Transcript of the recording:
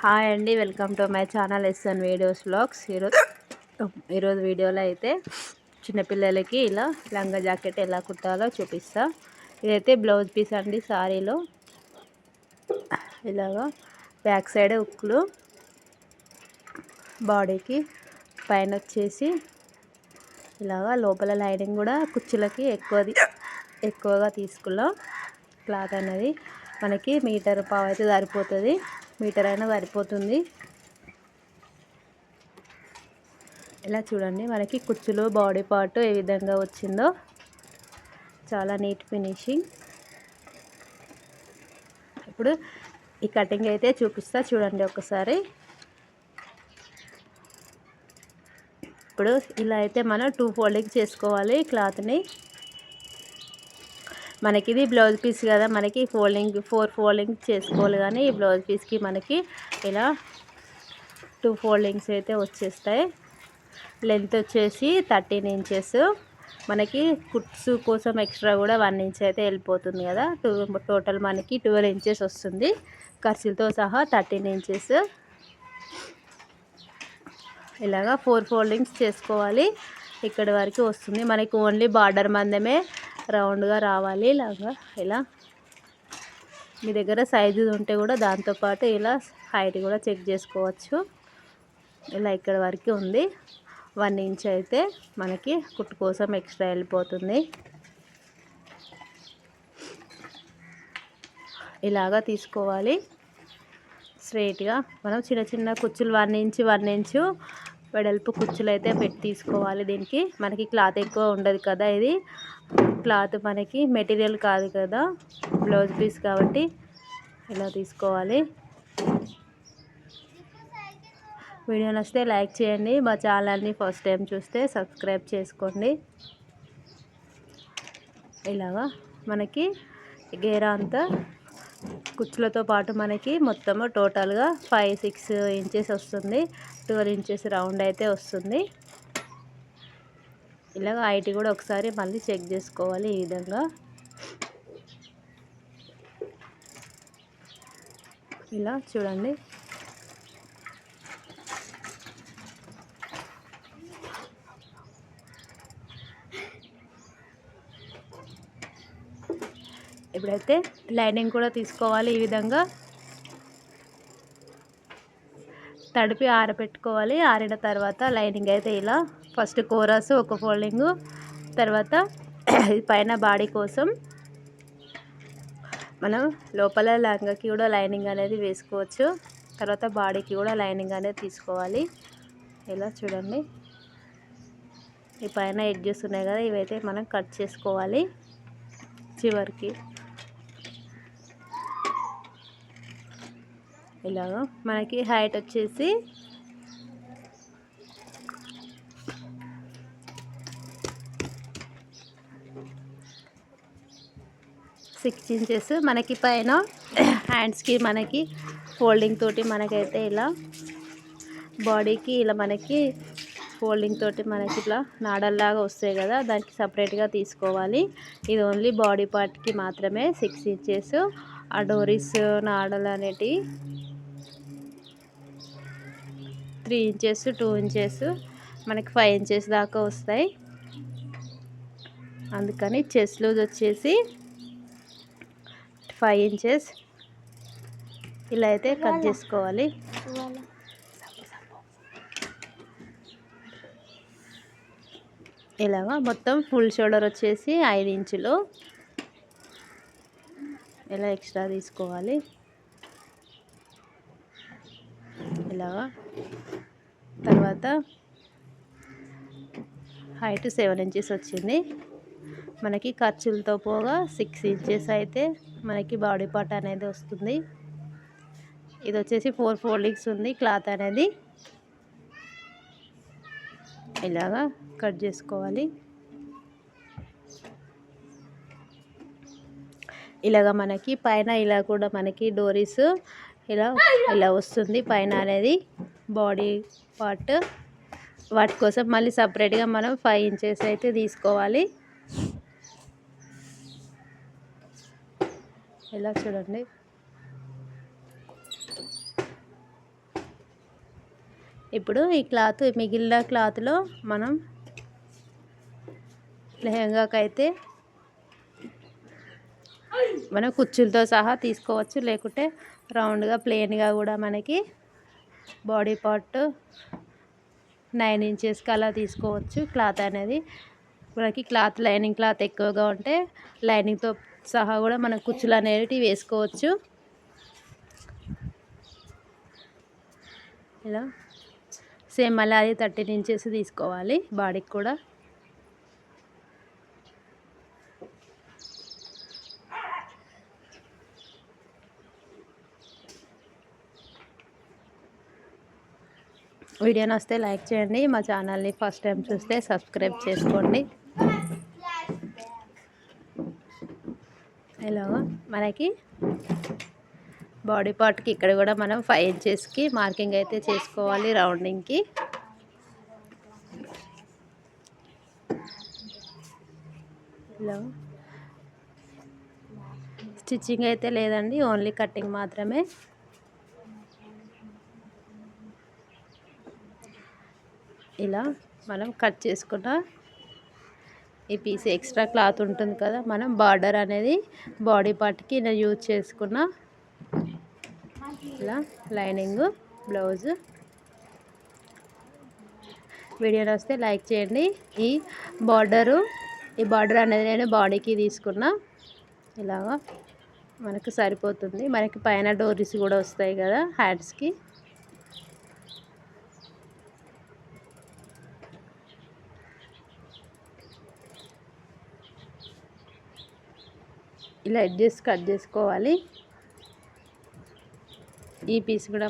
Hi అండి welcome to my channel S N videos blogs. ఈరోజు ఈరోజు వీడియోలో అయితే చిన్నపిల్లలకి ఇలా లంగా జాకెట్ ఎలా కుట్టాలో చూపిస్తా. ఇదైతే బ్లౌజ్ పీస్ అండి సారీలో. ఇలాగా బ్యాక్ సైడ్ ఉక్కులు బాడీకి పైన వచ్చేసి ఇలాగా లోపల లైనింగ్ కూడా కుచ్చులకి ఎక్కువది ఎక్కువగా తీసుకున్నాం. క్లాత్ అనేది మనకి మీటర్ పావు అయితే సరిపోతుంది. మీటర్ అయినా సరిపోతుంది. ఇలా చూడండి మనకి కుచ్చులు బాడీ పార్ట్ ఏ విధంగా వచ్చిందో. చాలా నీట్ ఫినిషింగ్. ఇప్పుడు ఈ కటింగ్ అయితే చూపిస్తా చూడండి ఒకసారి. ఇప్పుడు ఇలా అయితే మనం టూ ఫోల్డింగ్ చేసుకోవాలి క్లాత్ని. మనకి ఇది బ్లౌజ్ పీస్ కదా మనకి ఫోల్డింగ్ ఫోర్ ఫోల్డింగ్ చేసుకోవాలి కానీ ఈ బ్లౌజ్ పీస్కి మనకి ఇలా టూ ఫోల్డింగ్స్ అయితే వచ్చేస్తాయి. లెంత్ వచ్చేసి థర్టీన్ ఇంచెస్ మనకి కుట్స్ కోసం ఎక్స్ట్రా కూడా వన్ ఇంచ్ అయితే వెళ్ళిపోతుంది కదా. టూ టోటల్ మనకి ట్వెల్వ్ ఇంచెస్ వస్తుంది. ఖర్చులతో సహా థర్టీన్ ఇంచెస్ ఇలాగా ఫోర్ ఫోల్డింగ్స్ చేసుకోవాలి. ఇక్కడ వరకు వస్తుంది. మనకి ఓన్లీ బార్డర్ మందమే రౌండ్గా రావాలి. ఇలాగా ఇలా. మీ దగ్గర సైజు ఉంటే కూడా దాంతోపాటు ఇలా హైట్ కూడా చెక్ చేసుకోవచ్చు. ఇలా ఇక్కడ వరకు ఉంది. వన్ ఇంచ్ అయితే మనకి కుట్టు కోసం ఎక్స్ట్రా వెళ్ళిపోతుంది. ఇలాగా తీసుకోవాలి. స్ట్రైట్గా మనం చిన్న చిన్న కుచ్చులు వన్ ఇంచ్ వన్ ఇంచు వెడల్పు కుచ్చులు అయితే పెట్టి తీసుకోవాలి. దీనికి మనకి క్లాత్ ఎక్కువ ఉండదు కదా. ఇది క్లాత్ మనకి మెటీరియల్ కాదు కదా. బ్లౌజ్ పీస్ కాబట్టి ఇలా తీసుకోవాలి. వీడియో నచ్చితే లైక్ చేయండి. మా ఛానల్ని ఫస్ట్ టైం చూస్తే సబ్స్క్రైబ్ చేసుకోండి. ఇలాగా మనకి గేరా అంతా కుచ్చులతో పాటు మనకి మొత్తము టోటల్గా ఫైవ్ సిక్స్ ఇంచెస్ వస్తుంది. ట్వెల్వ్ ఇంచెస్ రౌండ్ అయితే వస్తుంది. ఇలాగ హైట్ కూడా ఒకసారి మళ్ళీ చెక్ చేసుకోవాలి ఈ విధంగా. ఇలా చూడండి. ఇప్పుడైతే లైనింగ్ కూడా తీసుకోవాలి ఈ విధంగా. తడిపి ఆరబెట్టుకోవాలి ఆరిన తర్వాత లైనింగ్ అయితే ఇలా ఫస్ట్ కోరాసు ఒక ఫోల్డింగు తర్వాత పైన బాడీ కోసం మనం లోపల లంగకి కూడా లైనింగ్ అనేది వేసుకోవచ్చు. తర్వాత బాడీకి కూడా లైనింగ్ అనేది తీసుకోవాలి. ఇలా చూడండి. ఈ పైన ఎడ్జెస్ ఉన్నాయి కదా ఇవైతే మనం కట్ చేసుకోవాలి చివరికి. ఇలాగా మనకి హైట్ వచ్చేసి సిక్స్ ఇంచెస్. మనకి పైన హ్యాండ్స్కి మనకి ఫోల్డింగ్ తోటి మనకైతే ఇలా బాడీకి ఇలా మనకి ఫోల్డింగ్ తోటి మనకి ఇట్లా నాడల్లాగా వస్తాయి కదా దానికి సపరేట్గా తీసుకోవాలి. ఇది ఓన్లీ బాడీ పార్ట్కి మాత్రమే సిక్స్ ఇంచెస్. ఆ డోరీస్ నాడలు అనేటివి త్రీ ఇంచెస్ టూ ఇంచెస్ మనకి ఫైవ్ ఇంచెస్ దాకా వస్తాయి. అందుకని చెస్ లూజ్ వచ్చేసి ఫైవ్ ఇంచెస్. ఇలా అయితే కట్ చేసుకోవాలి. ఇలాగా మొత్తం ఫుల్ షోల్డర్ వచ్చేసి ఐదు ఇంచులు. ఇలా ఎక్స్ట్రా తీసుకోవాలి. ఇలాగా తర్వాత హైట్ సెవెన్ ఇంచెస్ వచ్చింది. మనకి ఖర్చులతో పోగా సిక్స్ ఇంచెస్ అయితే మనకి బాడీ పార్ట్ అనేది వస్తుంది. ఇది వచ్చేసి ఫోర్ ఫోల్డింగ్స్ ఉంది క్లాత్ అనేది. ఇలాగా కట్ చేసుకోవాలి. ఇలాగ మనకి పైన ఇలా కూడా మనకి డోరీస్ ఇలా ఇలా వస్తుంది పైన అనేది. బాడీ పార్ట్ వాటి కోసం మళ్ళీ సపరేట్గా మనం ఫైవ్ ఇంచెస్ అయితే తీసుకోవాలి. ఇలా చూడండి. ఇప్పుడు ఈ క్లాత్ మిగిలిన క్లాత్లో మనం లెహంగాకైతే మనం కుచ్చులతో సహా తీసుకోవచ్చు. లేకుంటే రౌండ్గా ప్లెయిన్గా కూడా మనకి బాడీ పార్ట్ నైన్ ఇంచెస్కి అలా తీసుకోవచ్చు. క్లాత్ అనేది మనకి క్లాత్ లైనింగ్ క్లాత్ ఎక్కువగా ఉంటే లైనింగ్తో సహా కూడా మనం కుచ్చులు అనేటివి వేసుకోవచ్చు. ఇలా సేమ్ అలా అది థర్టీన్ ఇంచెస్ తీసుకోవాలి బాడీకి కూడా. వీడియో నస్తే లైక్ చేయండి. మా ఛానల్ని ఫస్ట్ టైం చూస్తే సబ్స్క్రైబ్ చేసుకోండి. హలో మనకి బాడీ పార్ట్కి ఇక్కడ కూడా మనం ఫైవ్ ఇంచెస్కి మార్కింగ్ అయితే చేసుకోవాలి రౌండింగ్కి హలో స్టిచ్చింగ్ అయితే లేదండి ఓన్లీ కటింగ్ మాత్రమే. ఇలా మనం కట్ చేసుకున్న ఈ పీస్ ఎక్స్ట్రా క్లాత్ ఉంటుంది కదా మనం బార్డర్ అనేది బాడీ పార్ట్కి ఇలా యూజ్ చేసుకున్న. ఇలా లైనింగ్ బ్లౌజ్ వీడియో వస్తే లైక్ చేయండి. ఈ బార్డరు ఈ బార్డర్ అనేది నేను బాడీకి తీసుకున్నా. ఇలాగా మనకు సరిపోతుంది. మనకి పైన డోరీస్ కూడా వస్తాయి కదా హ్యాండ్స్కి ఇలా ఎడ్జెస్ కట్ చేసుకోవాలి. ఈ పీస్ కూడా